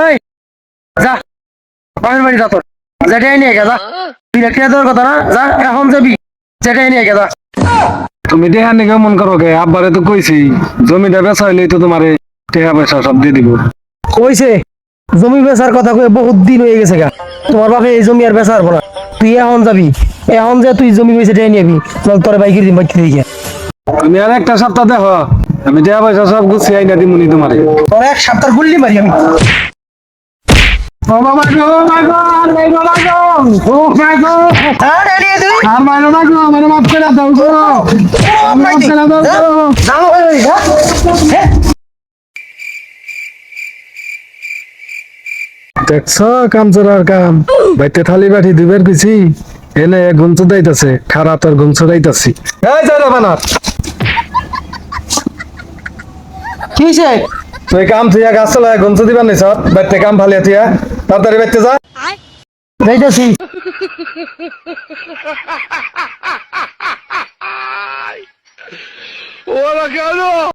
এই যা বাপের বাড়ি যা তোর। যেটাই নিয়ে গেছা তুই দেওয়ার কথা না যা এখন যাবি। যেটাই নিয়ে গেছা তুমি টেহা নিকে মন করো কে আব্বারে তো কইছি জমিটা বেচা হইলেই তো তোমারে টেহা পয়সা সব দিয়ে দিব। কইছে জমি বেচার কথা কয়ে বহুত দিন হয়ে গেছে গা। তোমার বাপে এই জমি আর বেচার না। তুই এখন যাবি এখন যে তুই জমি বেচে টাই নিবি চল তোর বাইকে দিন বাইক দিয়ে তুমি আর একটা সপ্তাহ দেখো আমি টেহা পয়সা সব গুছিয়ে আইনা দিমুনি তোমারে। তোর এক সপ্তাহ গুল্লি মারি আমি। ও বাবা গো মা গো আর মাইরো না গো। ও মা গো। আর এলিয়ে তুই আর মাইরো না গো আমার মাফ করে দাও গো। মাফ করে দাও গো। যাও এই যা হ্যাঁ দেখছ কাম চোরার কাম? বাইতে থালি বাটি দিবের পিছি এনে ঘুম চুদাইতাছে খারা তোর ঘুম চুদাইতাছি এই যা বানার। কি তুই কাম থুইয়া গাছ চলায় ঘুম নি নিছ বাইতে কাম ফালিয়া থুইয়া তাড়াতাড়ি বাইতে যা। যাইতাছি।